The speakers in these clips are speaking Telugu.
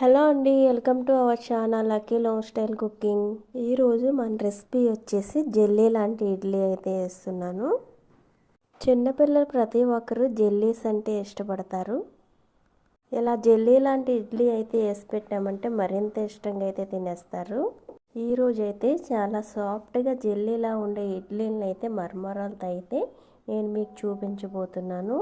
హలో అండి welcome to our channel lucky long style cooking. ఈరోజు మన రెసిపీ వచ్చేసి జెల్లీ లాంటి ఇడ్లీ అయితే వేస్తున్నాను. చిన్నపిల్లలు ప్రతి ఒక్కరు జెల్లీస్ అంటే ఇష్టపడతారు. ఇలా జెల్లీ లాంటి ఇడ్లీ అయితే వేసి పెట్టామంటే మరింత ఇష్టంగా అయితే తినేస్తారు. ఈరోజు అయితే చాలా సాఫ్ట్గా జెల్లీలా ఉండే ఇడ్లీలను అయితే మర్మరాలతో అయితే నేను మీకు చూపించబోతున్నాను.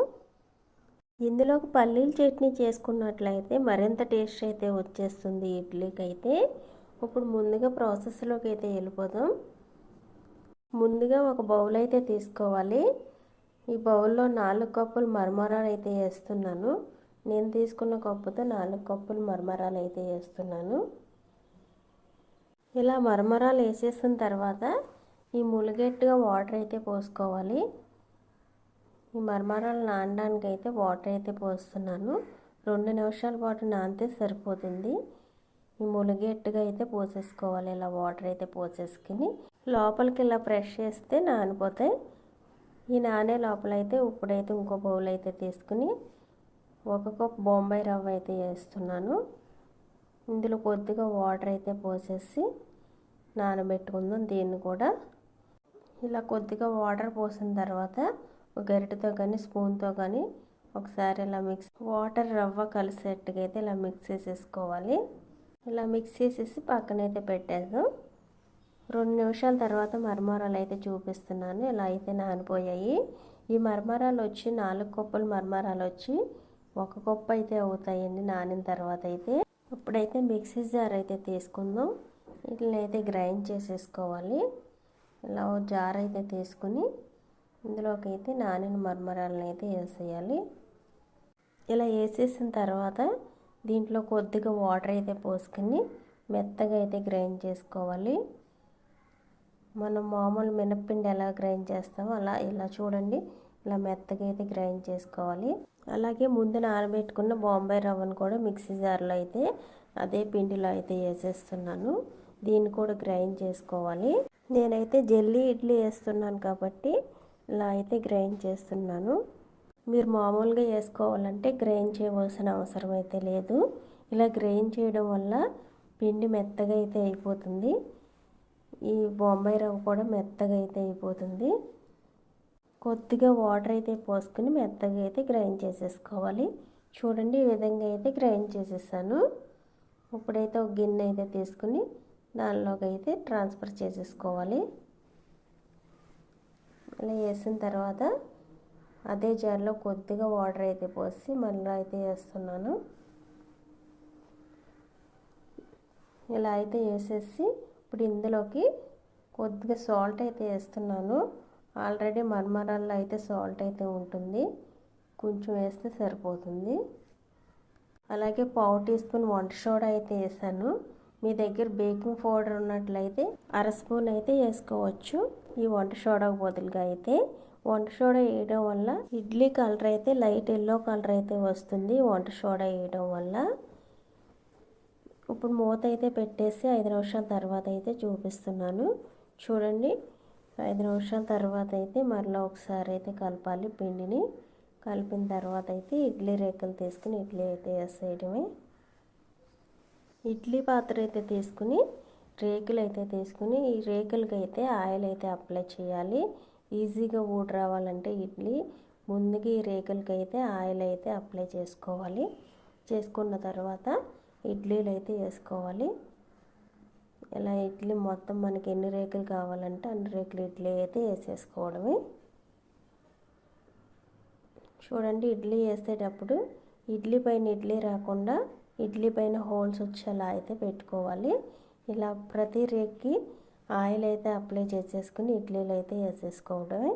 ఇందులోకి పల్లీల చట్నీ చేసుకున్నట్లయితే మరింత టేస్ట్ అయితే వచ్చేస్తుంది ఇడ్లీకి అయితే ఇప్పుడు ముందుగా ప్రాసెస్లోకి అయితే వెళ్ళిపోదాం. ముందుగా ఒక బౌల్ అయితే తీసుకోవాలి. ఈ బౌల్లో నాలుగు కప్పులు మరమరాలు అయితే వేస్తున్నాను. నేను తీసుకున్న కప్పుతో నాలుగు కప్పులు మరమరాలు అయితే వేస్తున్నాను. ఇలా మరమరాలు వేసేసిన తర్వాత ఈ ములిగెట్టుగా వాటర్ అయితే పోసుకోవాలి. ఈ మరమరాలు నానడానికి అయితే వాటర్ అయితే పోస్తున్నాను. రెండు నిమిషాల పాటు నానితే సరిపోతుంది. ఈ ములిగేట్టుగా అయితే పోసేసుకోవాలి. ఇలా వాటర్ అయితే పోసేసుకుని లోపలికి ఇలా ప్రెష్ చేస్తే నానిపోతాయి. ఈ నానే లోపల అయితే ఇప్పుడైతే ఇంకో బౌల్ అయితే తీసుకుని ఒక కప్ బొంబాయి రవ్వ అయితే వేస్తున్నాను. ఇందులో కొద్దిగా వాటర్ అయితే పోసేసి నానబెట్టుకుందాం దీన్ని కూడా. ఇలా కొద్దిగా వాటర్ పోసిన తర్వాత గరిటతో కానీ స్పూన్తో కానీ ఒకసారి ఇలా మిక్స్ వాటర్ రవ్వ కలిసేట్టుగా అయితే ఇలా మిక్స్ చేసేసుకోవాలి. ఇలా మిక్స్ చేసేసి పక్కనైతే పెట్టేద్దాం. రెండు నిమిషాల తర్వాత మర్మరాలు అయితే చూపిస్తున్నాను. ఇలా అయితే నానిపోయాయి. ఈ మరమరాలు వచ్చి నాలుగు కప్పులు మర్మరాలు వచ్చి ఒక కప్పు అయితే అవుతాయండి నానిన తర్వాత అయితే. ఇప్పుడైతే మిక్సీ జార్ అయితే తీసుకుందాం. వీటిని అయితే గ్రైండ్ చేసేసుకోవాలి. ఇలా జార్ అయితే తీసుకుని ఇందులోకి అయితే నానిన మర్మరాలను అయితే వేసేయాలి. ఇలా వేసేసిన తర్వాత దీంట్లో కొద్దిగా వాటర్ అయితే పోసుకుని మెత్తగా అయితే గ్రైండ్ చేసుకోవాలి. మనం మామూలు మినప్పిండి ఎలా గ్రైండ్ చేస్తామో అలా ఇలా చూడండి. ఇలా మెత్తగా అయితే గ్రైండ్ చేసుకోవాలి. అలాగే ముందు నానబెట్టుకున్న బాంబే రవ్వను కూడా మిక్సీ జార్లో అయితే అదే పిండిలో అయితే వేసేస్తున్నాను. దీన్ని కూడా గ్రైండ్ చేసుకోవాలి. నేనైతే జల్లీ ఇడ్లీ వేస్తున్నాను కాబట్టి ఇలా అయితే గ్రైండ్ చేస్తున్నాను. మీరు మామూలుగా వేసుకోవాలంటే గ్రైండ్ చేయవలసిన అవసరం అయితే లేదు. ఇలా గ్రైండ్ చేయడం వల్ల పిండి మెత్తగా అయితే అయిపోతుంది. ఈ బొంబాయి రవ్వ కూడా మెత్తగా అయితే అయిపోతుంది. కొద్దిగా వాటర్ అయితే పోసుకుని మెత్తగా అయితే గ్రైండ్ చేసేసుకోవాలి. చూడండి ఈ విధంగా అయితే గ్రైండ్ చేసేసాను. ఇప్పుడైతే ఒక గిన్నె అయితే తీసుకుని దానిలోకి అయితే ట్రాన్స్ఫర్ చేసేసుకోవాలి. ఇలా వేసిన తర్వాత అదే జార్లో కొద్దిగా వాటర్ అయితే పోసి మళ్ళీ అయితే వేస్తున్నాను. ఇలా అయితే వేసేసి ఇప్పుడు ఇందులోకి కొద్దిగా సాల్ట్ అయితే వేస్తున్నాను. ఆల్రెడీ మర్మరాల్లో అయితే సాల్ట్ అయితే ఉంటుంది. కొంచెం వేస్తే సరిపోతుంది. అలాగే పావు టీ స్పూన్ వంట సోడా అయితే వేసాను. మీ దగ్గర బేకింగ్ పౌడర్ ఉన్నట్లయితే అర స్పూన్ అయితే వేసుకోవచ్చు. ఈ వంట సోడాకు బదులుగా అయితే వంట సోడా వేయడం వల్ల ఇడ్లీ కలర్ అయితే లైట్ ఎల్లో కలర్ అయితే వస్తుంది. వంట సోడా వేయడం వల్ల ఇప్పుడు మూత అయితే పెట్టేసి ఐదు నిమిషాల తర్వాత అయితే చూపిస్తున్నాను. చూడండి. ఐదు నిమిషాల తర్వాత అయితే మరలా ఒకసారి అయితే కలపాలి పిండిని. కలిపిన తర్వాత అయితే ఇడ్లీ రేకులు తీసుకుని ఇడ్లీ అయితే వేసేయడమే. ఇడ్లీ పాత్ర అయితే తీసుకుని రేకులు అయితే తీసుకుని ఈ రేకులకి అయితే ఆయిల్ అయితే అప్లై చేయాలి. ఈజీగా ఊడి రావాలంటే ఇడ్లీ. ముందుగా ఈ రేకులకి అయితే ఆయిల్ అయితే అప్లై చేసుకోవాలి. చేసుకున్న తర్వాత ఇడ్లీలు అయితే వేసుకోవాలి. ఇలా ఇడ్లీ మొత్తం మనకి ఎన్ని రేకులు కావాలంటే అన్ని రేకులు ఇడ్లీ అయితే వేసేసుకోవడమే. చూడండి ఇడ్లీ వేసేటప్పుడు ఇడ్లీ పైన ఇడ్లీ రాకుండా ఇడ్లీ పైన హోల్స్ వచ్చేలా అయితే పెట్టుకోవాలి. ఇలా ప్రతి రేక్కి ఆయిల్ అయితే అప్లై చేసేసుకుని ఇడ్లీలు అయితే వేసేసుకోవడమే.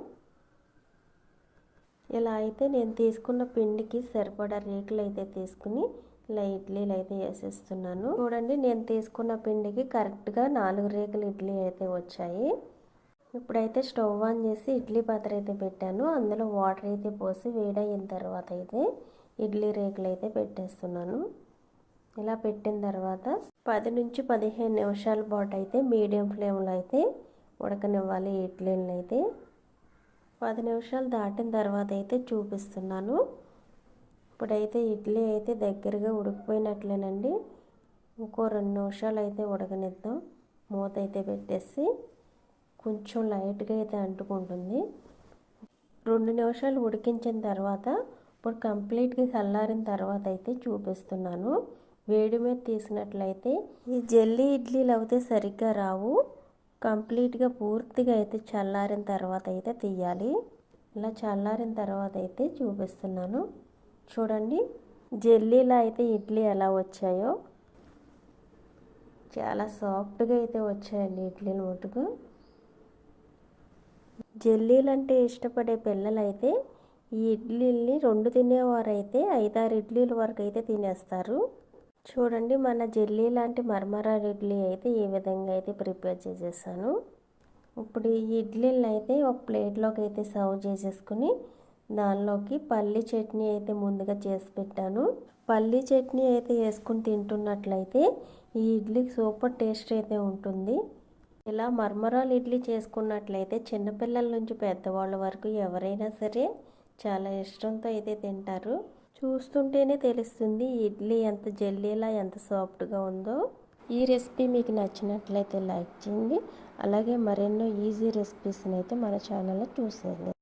ఇలా అయితే నేను తీసుకున్న పిండికి సరిపడా రేకులు అయితే తీసుకుని ఇలా ఇడ్లీలు అయితే వేసేస్తున్నాను. చూడండి నేను తీసుకున్న పిండికి కరెక్ట్గా నాలుగు రేకులు ఇడ్లీ అయితే వచ్చాయి. ఇప్పుడైతే స్టవ్ ఆన్ చేసి ఇడ్లీ పాత్ర అయితే పెట్టాను. అందులో వాటర్ అయితే పోసి వేడయిన తర్వాత అయితే ఇడ్లీ రేకులు అయితే పెట్టేస్తున్నాను. ఇలా పెట్టిన తర్వాత పది నుంచి పదిహేను నిమిషాల పాటు అయితే మీడియం ఫ్లేమ్లో అయితే ఉడకనివ్వాలి ఇడ్లీలు అయితే. పది నిమిషాలు దాటిన తర్వాత అయితే చూపిస్తున్నాను. ఇప్పుడైతే ఇడ్లీ అయితే దగ్గరగా ఉడికిపోయినట్లేనండి. ఇంకో రెండు నిమిషాలు అయితే ఉడకనిద్దాం. మూత అయితే పెట్టేసి కొంచెం లైట్గా అయితే అంటుకుంటుంది. రెండు నిమిషాలు ఉడికించిన తర్వాత ఇప్పుడు కంప్లీట్గా చల్లారిన తర్వాత అయితే చూపిస్తున్నాను. వేడి మీద తీసినట్లయితే ఈ జల్లీ ఇడ్లీలు అయితే సరిగ్గా రావు. కంప్లీట్గా పూర్తిగా అయితే చల్లారిన తర్వాత అయితే తీయాలి. ఇలా చల్లారిన తర్వాత అయితే చూపిస్తున్నాను. చూడండి జల్లీలో అయితే ఇడ్లీ ఎలా వచ్చాయో. చాలా సాఫ్ట్గా అయితే వచ్చాయండి ఇడ్లీలు మటుకు. జల్లీలు అంటే ఇష్టపడే పిల్లలైతే ఈ ఇడ్లీల్ని రెండు తినేవారైతే ఐదారు ఇడ్లీల వరకు అయితే తినేస్తారు. చూడండి మన జెల్లీ లాంటి మరమరాలు ఇడ్లీ అయితే ఈ విధంగా అయితే ప్రిపేర్ చేసేసాను. ఇప్పుడు ఈ ఇడ్లీలను అయితే ఒక ప్లేట్లోకి అయితే సర్వ్ చేసేసుకుని దానిలోకి పల్లి చట్నీ అయితే ముందుగా చేసి పెట్టాను. పల్లి చట్నీ అయితే వేసుకుని తింటున్నట్లయితే ఈ ఇడ్లీకి సూపర్ టేస్ట్ అయితే ఉంటుంది. ఇలా మర్మరాలు ఇడ్లీ చేసుకున్నట్లయితే చిన్నపిల్లల నుంచి పెద్దవాళ్ళ వరకు ఎవరైనా సరే చాలా ఇష్టంతో అయితే తింటారు. చూస్తుంటేనే తెలుస్తుంది ఇడ్లీ ఎంత జల్లీలా ఎంత సాఫ్ట్గా ఉందో. ఈ రెసిపీ మీకు నచ్చినట్లయితే లైక్ చేయండి. అలాగే మరెన్నో ఈజీ రెసిపీస్ని అయితే మన ఛానల్లో చూసేయండి.